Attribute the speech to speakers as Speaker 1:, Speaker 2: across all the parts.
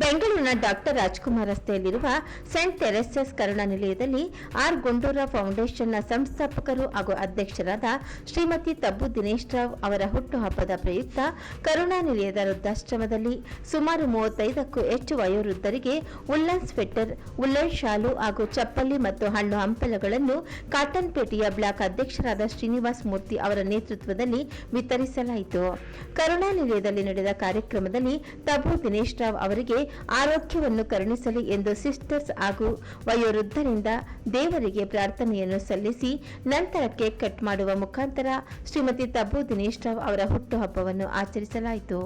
Speaker 1: ಬೆಂಗಳೂರಿನ ಡಾಕ್ಟರ್ ರಾಜ್ಕುಮಾರ್ ರಸ್ತೆಯಲ್ಲಿರುವ scent terraces ಕರುಣಾ ನಿಲಯದಲ್ಲಿ ಆರ್ ಗುಂಡೂರ ಫೌಂಡೇಶನ್ನ ಸಂಸ್ಥಾಪಕರು ಹಾಗೂ ಅಧ್ಯಕ್ಷರಾದ ಶ್ರೀಮತಿ ತಬ್ಬು ದಿನೇಶ್ ರಾವ್ ಅವರ ಹುಟ್ಟುಹಬ್ಬದ ಪ್ರಯುಕ್ತ ಕರುಣಾ ನಿಲಯದ ವೃದ್ಧಾಶ್ರಮದಲ್ಲಿ ಸುಮಾರು ಮೂವತ್ತೈದಕ್ಕೂ ಹೆಚ್ಚು ವಯೋವೃದ್ಧರಿಗೆ ಉಲ್ಲನ್ ಸ್ವೆಟರ್ ಉಲ್ಲನ್ ಶಾಲು ಹಾಗೂ ಚಪ್ಪಲಿ ಮತ್ತು ಹಣ್ಣು ಹಂಪಲಗಳನ್ನು ಕಾಟನ್ಪೇಟೆಯ ಬ್ಲಾಕ್ ಅಧ್ಯಕ್ಷರಾದ ಶ್ರೀನಿವಾಸ್ ಮೂರ್ತಿ ಅವರ ನೇತೃತ್ವದಲ್ಲಿ ವಿತರಿಸಲಾಯಿತು. ಕರುಣಾ ನಿಲಯದಲ್ಲಿ ನಡೆದ ಕಾರ್ಯಕ್ರಮದಲ್ಲಿ ತಬ್ಬು ದಿನೇಶ್ ರಾವ್ ಅವರಿಗೆ ಆರೋಗ್ಯವನ್ನು ಕರುಣಿಸಲಿ ಎಂದು ಸಿಸ್ಟರ್ಸ್ ಹಾಗೂ ವಯೋವೃದ್ಧರಿಂದ ದೇವರಿಗೆ ಪ್ರಾರ್ಥನೆಯನ್ನು ಸಲ್ಲಿಸಿ ನಂತರ ಕೇಕ್ ಕಟ್ ಮಾಡುವ ಮುಖಾಂತರ ಶ್ರೀಮತಿ ತಬ್ಬು ದಿನೇಶ್ ರಾವ್ ಅವರ ಹುಟ್ಟುಹಬ್ಬವನ್ನು ಆಚರಿಸಲಾಯಿತು.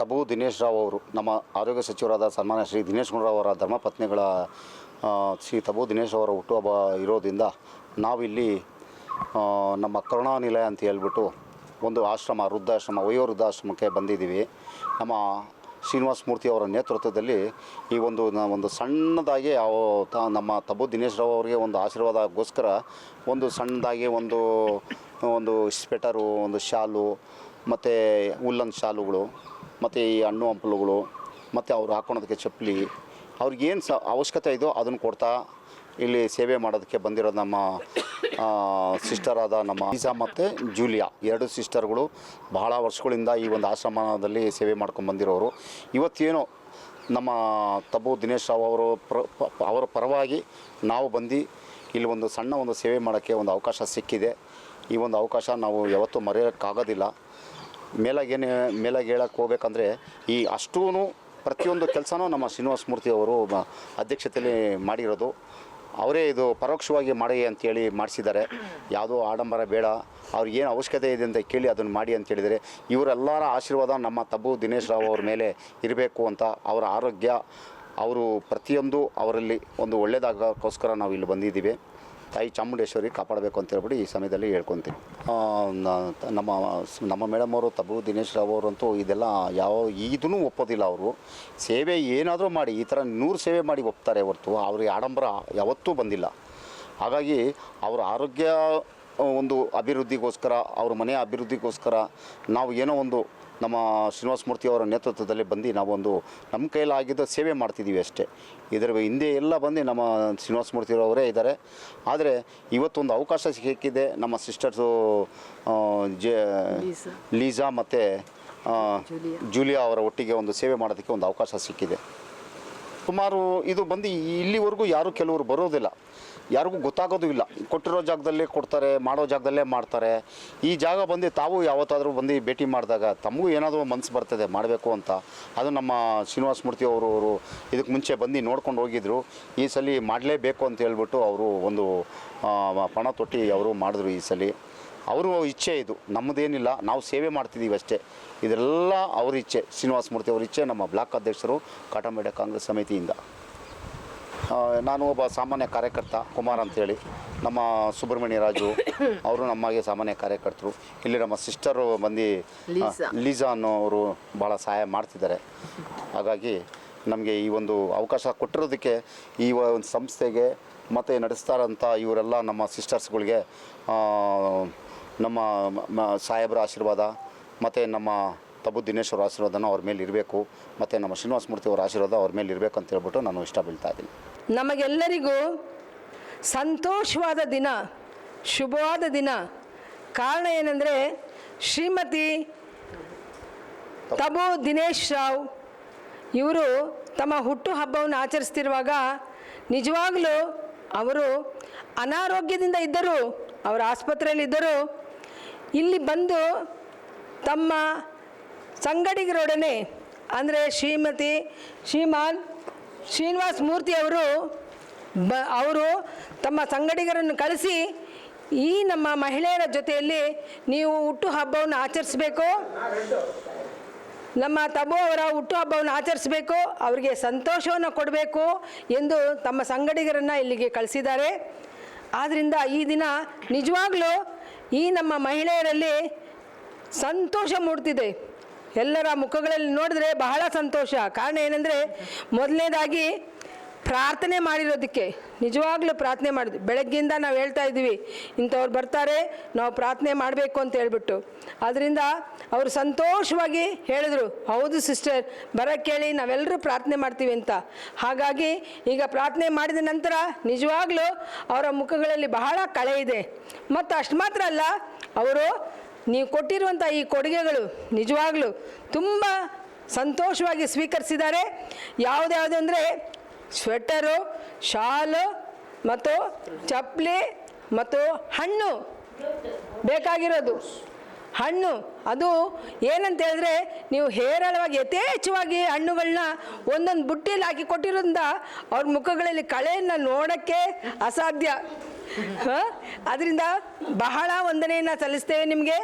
Speaker 2: ತಬು ದಿನೇಶ್ ರಾವ್ ಅವರು, ನಮ್ಮ ಆರೋಗ್ಯ ಸಚಿವರಾದ ಸನ್ಮಾನ್ಯ ಶ್ರೀ ದಿನೇಶ್ ಗುಂಡೂರಾವ್ ಅವರ ಧರ್ಮಪತ್ನಿಗಳ ಶ್ರೀ ತಬು ದಿನೇಶ್ ಅವರ ಹುಟ್ಟುಹಬ್ಬ ಇರೋದ್ರಿಂದ ನಾವಿಲ್ಲಿ ನಮ್ಮ ಕರುಣಾ ನಿಲಯ ಅಂತ ಹೇಳ್ಬಿಟ್ಟು ಒಂದು ಆಶ್ರಮ, ವೃದ್ಧಾಶ್ರಮ ವಯೋ ವೃದ್ಧಾಶ್ರಮಕ್ಕೆ ಬಂದಿದ್ದೀವಿ. ನಮ್ಮ ಶ್ರೀನಿವಾಸ ಮೂರ್ತಿ ಅವರ ನೇತೃತ್ವದಲ್ಲಿ ಈ ಒಂದು ಒಂದು ಸಣ್ಣದಾಗಿ ನಮ್ಮ ತಬು ದಿನೇಶ್ ರಾವ್ ಅವರಿಗೆ ಒಂದು ಆಶೀರ್ವಾದಗೋಸ್ಕರ ಒಂದು ಸಣ್ಣದಾಗಿ ಒಂದು ಒಂದು ಸ್ವೆಟರು ಒಂದು ಶಾಲು, ಮತ್ತು ಉಲ್ಲನ್ ಶಾಲುಗಳು ಮತ್ತು ಈ ಹಣ್ಣು ಹಂಪಲುಗಳು, ಮತ್ತು ಅವ್ರು ಹಾಕೊಳೋದಕ್ಕೆ ಚಪ್ಪಲಿ ಅವ್ರಿಗೇನು ಸ ಅವಶ್ಯಕತೆ ಇದೋ ಅದನ್ನು ಕೊಡ್ತಾ ಇಲ್ಲಿ ಸೇವೆ ಮಾಡೋದಕ್ಕೆ ಬಂದಿರೋ ನಮ್ಮ ಸಿಸ್ಟರಾದ ನಮ್ಮ ಈಸಾ ಮತ್ತು ಜೂಲಿಯಾ. ಎರಡು ಸಿಸ್ಟರ್ಗಳು ಬಹಳ ವರ್ಷಗಳಿಂದ ಈ ಒಂದು ಆಶ್ರಮದಲ್ಲಿ ಸೇವೆ ಮಾಡ್ಕೊಂಡು ಬಂದಿರೋರು. ಇವತ್ತೇನೋ ನಮ್ಮ ತಬ್ಬು ದಿನೇಶ್ ರಾವ್ ಅವರು ಪ್ರ ಅವರ ಪರವಾಗಿ ನಾವು ಬಂದು ಇಲ್ಲಿ ಒಂದು ಸಣ್ಣ ಒಂದು ಸೇವೆ ಮಾಡೋಕ್ಕೆ ಒಂದು ಅವಕಾಶ ಸಿಕ್ಕಿದೆ. ಈ ಒಂದು ಅವಕಾಶ ನಾವು ಯಾವತ್ತೂ ಮರೆಯೋಕ್ಕಾಗೋದಿಲ್ಲ. ಮೇಲಾಗೇನೆ ಮೇಲಾಗಿ ಹೇಳಕ್ಕೆ ಹೋಗ್ಬೇಕಂದ್ರೆ ಈ ಅಷ್ಟೂ ಪ್ರತಿಯೊಂದು ಕೆಲಸನೂ ನಮ್ಮ ಶ್ರೀನಿವಾಸ ಮೂರ್ತಿ ಅವರು ಅಧ್ಯಕ್ಷತೆಯಲ್ಲಿ ಮಾಡಿರೋದು. ಅವರೇ ಇದು ಪರೋಕ್ಷವಾಗಿ ಮಾಡಿ ಅಂತೇಳಿ ಮಾಡಿಸಿದ್ದಾರೆ. ಯಾವುದೋ ಆಡಂಬರ ಬೇಡ, ಅವ್ರಿಗೆ ಏನು ಅವಶ್ಯಕತೆ ಇದೆ ಅಂತ ಕೇಳಿ ಅದನ್ನು ಮಾಡಿ ಅಂತ ಹೇಳಿದರೆ ಇವರೆಲ್ಲರ ಆಶೀರ್ವಾದ ನಮ್ಮ ತಬ್ಬು ದಿನೇಶ್ ರಾವ್ ಅವ್ರ ಮೇಲೆ ಇರಬೇಕು ಅಂತ ಅವರ ಆರೋಗ್ಯ, ಅವರು ಪ್ರತಿಯೊಂದು ಅವರಲ್ಲಿ ಒಂದು ಒಳ್ಳೆಯದಾಗೋಕ್ಕೋಸ್ಕರ ನಾವು ಇಲ್ಲಿ ಬಂದಿದ್ದೀವಿ. ತಾಯಿ ಚಾಮುಂಡೇಶ್ವರಿ ಕಾಪಾಡಬೇಕು ಅಂತ ಹೇಳ್ಬಿಟ್ಟು ಈ ಸಮಯದಲ್ಲಿ ಹೇಳ್ಕೊತೀನಿ. ನಮ್ಮ ನಮ್ಮ ಮೇಡಮ್ ಅವರು ತಬು ದಿನೇಶ್ ರಾವ್ ಅವರಂತೂ ಇದೆಲ್ಲ ಯಾವ ಇದನ್ನು ಒಪ್ಪೋದಿಲ್ಲ ಅವರು. ಸೇವೆ ಏನಾದರೂ ಮಾಡಿ, ಈ ಥರ ನೂರು ಸೇವೆ ಮಾಡಿ ಒಪ್ತಾರೆ ಹೊರತು, ಅವ್ರಿಗೆ ಆಡಂಬರ ಯಾವತ್ತೂ ಬಂದಿಲ್ಲ. ಹಾಗಾಗಿ ಅವರ ಆರೋಗ್ಯ ಒಂದು ಅಭಿವೃದ್ಧಿಗೋಸ್ಕರ ಅವ್ರ ಮನೆಯ ಅಭಿವೃದ್ಧಿಗೋಸ್ಕರ ನಾವು ಏನೋ ಒಂದು ನಮ್ಮ ಶ್ರೀನಿವಾಸ ಮೂರ್ತಿ ಅವರ ನೇತೃತ್ವದಲ್ಲಿ ಬಂದು ನಾವೊಂದು ನಮ್ಮ ಕೈಲಾಗಿದ್ದ ಸೇವೆ ಮಾಡ್ತಿದ್ದೀವಿ ಅಷ್ಟೇ. ಇದರ ಹಿಂದೆ ಎಲ್ಲ ಬಂದು ನಮ್ಮ ಶ್ರೀನಿವಾಸ ಮೂರ್ತಿ ಅವರೇ ಇದ್ದಾರೆ. ಆದರೆ ಇವತ್ತೊಂದು ಅವಕಾಶ ಸಿಕ್ಕಿದೆ. ನಮ್ಮ ಸಿಸ್ಟರ್ಸು ಜೆ ಲೀಸಾ. ಮತ್ತು ಜೂಲಿಯಾ ಅವರ ಒಟ್ಟಿಗೆ ಒಂದು ಸೇವೆ ಮಾಡೋದಕ್ಕೆ ಒಂದು ಅವಕಾಶ ಸಿಕ್ಕಿದೆ. ಸುಮಾರು ಇದು ಬಂದು ಇಲ್ಲಿವರೆಗೂ ಯಾರು ಕೆಲವರು ಬರೋದಿಲ್ಲ. ಯಾರಿಗೂ ಗೊತ್ತಾಗೋದು ಇಲ್ಲ. ಕೊಟ್ಟಿರೋ ಜಾಗದಲ್ಲೇ ಕೊಡ್ತಾರೆ, ಮಾಡೋ ಜಾಗದಲ್ಲೇ ಮಾಡ್ತಾರೆ. ಈ ಜಾಗ ಬಂದು ತಾವು ಯಾವತ್ತಾದರೂ ಬಂದು ಭೇಟಿ ಮಾಡಿದಾಗ ತಮಗೂ ಏನಾದರೂ ಮನಸ್ಸು ಬರ್ತದೆ, ಮಾಡಬೇಕು ಅಂತ. ಅದು ನಮ್ಮ ಶ್ರೀನಿವಾಸ ಮೂರ್ತಿ ಅವರು ಅವರು ಇದಕ್ಕೆ ಮುಂಚೆ ಬಂದು ನೋಡ್ಕೊಂಡು ಹೋಗಿದ್ರು. ಈ ಸಲ ಮಾಡಲೇಬೇಕು ಅಂತ ಹೇಳ್ಬಿಟ್ಟು ಅವರು ಒಂದು ಪಣ ತೊಟ್ಟಿ ಅವರು ಮಾಡಿದ್ರು ಈ ಸಲ. ಅವರು ಇಚ್ಛೆ ಇದು. ನಮ್ಮದೇನಿಲ್ಲ ನಾವು ಸೇವೆ ಮಾಡ್ತಿದ್ದೀವಿ ಅಷ್ಟೇ. ಇದೆಲ್ಲ ಅವ್ರ ಇಚ್ಛೆ. ಶ್ರೀನಿವಾಸ ಮೂರ್ತಿ ಅವ್ರ ಇಚ್ಛೆ ನಮ್ಮ ಬ್ಲಾಕ್ ಅಧ್ಯಕ್ಷರು ಕಾಟಂಬೇಡ ಕಾಂಗ್ರೆಸ್ ಸಮಿತಿಯಿಂದ. ನಾನು ಒಬ್ಬ ಸಾಮಾನ್ಯ ಕಾರ್ಯಕರ್ತ ಕುಮಾರ್ ಅಂತೇಳಿ. ನಮ್ಮ ಸುಬ್ರಹ್ಮಣ್ಯ ರಾಜು ಅವರು ನಮಗೆ ಸಾಮಾನ್ಯ ಕಾರ್ಯಕರ್ತರು. ಇಲ್ಲಿ ನಮ್ಮ ಸಿಸ್ಟರು ಬಂದು ಲೀಜಾ ಲೀಸಾ. ಅನ್ನೋರು ಭಾಳ ಸಹಾಯ ಮಾಡ್ತಿದ್ದಾರೆ. ಹಾಗಾಗಿ ನಮಗೆ ಈ ಒಂದು ಅವಕಾಶ ಕೊಟ್ಟಿರೋದಕ್ಕೆ ಈ ಒಂದು ಸಂಸ್ಥೆಗೆ ಮತ್ತು ನಡೆಸ್ತಾರಂಥ ಇವರೆಲ್ಲ ನಮ್ಮ ಸಿಸ್ಟರ್ಸ್ಗಳಿಗೆ ನಮ್ಮ ಸಾಹೇಬ್ರ ಆಶೀರ್ವಾದ, ಮತ್ತು ನಮ್ಮ ತಬು ದಿನೇಶ್ವರ ಆಶೀರ್ವಾದನೂ ಅವ್ರ ಮೇಲೆ ಇರಬೇಕು, ಮತ್ತು ನಮ್ಮ ಶ್ರೀನಿವಾಸ ಮೂರ್ತಿ ಅವರ ಆಶೀರ್ವಾದ ಅವ್ರ ಮೇಲೆ ಇರಬೇಕು ಅಂತ ಹೇಳ್ಬಿಟ್ಟು ನಾನು ಇಷ್ಟ ಬೀಳ್ತಾ ಇದ್ದೀನಿ.
Speaker 3: ನಮಗೆಲ್ಲರಿಗೂ ಸಂತೋಷವಾದ ದಿನ, ಶುಭವಾದ ದಿನ. ಕಾರಣ ಏನಂದರೆ ಶ್ರೀಮತಿ ತಬು ದಿನೇಶ್ ರಾವ್ ಇವರು ತಮ್ಮ ಹುಟ್ಟು ಹಬ್ಬವನ್ನು ಆಚರಿಸ್ತಿರುವಾಗ ನಿಜವಾಗಲೂ ಅವರು ಅನಾರೋಗ್ಯದಿಂದ ಇದ್ದರು, ಅವರು ಆಸ್ಪತ್ರೆಯಲ್ಲಿದ್ದರು ಇಲ್ಲಿ ಬಂದು ತಮ್ಮ ಸಂಗಡಿಗರೊಡನೆ, ಅಂದರೆ ಶ್ರೀಮತಿ ಶ್ರೀಮಾನ್ ಶ್ರೀನಿವಾಸ್ ಮೂರ್ತಿ ಅವರು ಬ, ಅವರು ತಮ್ಮ ಸಂಗಡಿಗರನ್ನು ಕಳಿಸಿ, ಈ ನಮ್ಮ ಮಹಿಳೆಯರ ಜೊತೆಯಲ್ಲಿ ನೀವು ಹುಟ್ಟು ಹಬ್ಬವನ್ನು ಆಚರಿಸಬೇಕು. ನಮ್ಮ ತಬು ಅವರ ಹುಟ್ಟುಹಬ್ಬವನ್ನು ಆಚರಿಸಬೇಕು, ಅವರಿಗೆ ಸಂತೋಷವನ್ನು ಕೊಡಬೇಕು ಎಂದು ತಮ್ಮ ಸಂಗಡಿಗರನ್ನು ಇಲ್ಲಿಗೆ ಕಳಿಸಿದ್ದಾರೆ. ಆದ್ದರಿಂದ ಈ ದಿನ ನಿಜವಾಗ್ಲೂ ಈ ನಮ್ಮ ಮಹಿಳೆಯರಲ್ಲಿ ಸಂತೋಷ ಮೂಡ್ತಿದೆ. ಎಲ್ಲರ ಮುಖಗಳಲ್ಲಿ ನೋಡಿದ್ರೆ ಬಹಳ ಸಂತೋಷ. ಕಾರಣ ಏನಂದರೆ, ಮೊದಲನೇದಾಗಿ ಪ್ರಾರ್ಥನೆ ಮಾಡಿರೋದಕ್ಕೆ, ನಿಜವಾಗ್ಲೂ ಪ್ರಾರ್ಥನೆ ಮಾಡಿದ್ವಿ ಬೆಳಗ್ಗೆಯಿಂದ ನಾವು ಹೇಳ್ತಾ ಇದ್ದೀವಿ, ಇಂಥವ್ರು ಬರ್ತಾರೆ, ನಾವು ಪ್ರಾರ್ಥನೆ ಮಾಡಬೇಕು ಅಂತ ಹೇಳ್ಬಿಟ್ಟು. ಅದರಿಂದ ಅವರು ಸಂತೋಷವಾಗಿ ಹೇಳಿದರು, ಹೌದು ಸಿಸ್ಟರ್ ಬರೋಕ್ಕೆ ಹೇಳಿ ನಾವೆಲ್ಲರೂ ಪ್ರಾರ್ಥನೆ ಮಾಡ್ತೀವಿ ಅಂತ. ಹಾಗಾಗಿ ಈಗ ಪ್ರಾರ್ಥನೆ ಮಾಡಿದ ನಂತರ ನಿಜವಾಗ್ಲೂ ಅವರ ಮುಖಗಳಲ್ಲಿ ಬಹಳ ಕಳೆ ಇದೆ. ಮತ್ತು ಅಷ್ಟು ಮಾತ್ರ ಅಲ್ಲ, ಅವರು ನೀವು ಕೊಟ್ಟಿರುವಂಥ ಈ ಕೊಡುಗೆಗಳು ನಿಜವಾಗ್ಲೂ ತುಂಬ ಸಂತೋಷವಾಗಿ ಸ್ವೀಕರಿಸಿದ್ದಾರೆ. ಯಾವುದ್ಯಾವುದು ಅಂದರೆ ಸ್ವೆಟರು ಶಾಲು ಮತ್ತು ಚಪ್ಪಲಿ ಮತ್ತು ಹಣ್ಣು ಬೇಕಾಗಿರೋದು. ಹಣ್ಣು, ಅದು ಏನಂತ ಹೇಳಿದ್ರೆ ನೀವು ಹೇರಳವಾಗಿ ಯಥೇಚ್ಛವಾಗಿ ಹಣ್ಣುಗಳನ್ನ ಒಂದೊಂದು ಬುಟ್ಟಿಯಲ್ಲಿ ಹಾಕಿ ಕೊಟ್ಟಿರೋದ್ರಿಂದ ಅವ್ರ ಮುಖಗಳಲ್ಲಿ ಕಳೆಯನ್ನು ನೋಡೋಕ್ಕೆ ಅಸಾಧ್ಯ. ಅದರಿಂದ ಬಹಳ ವಂದನೆಯನ್ನು ಸಲ್ಲಿಸ್ತೇವೆ ನಿಮಗೆ.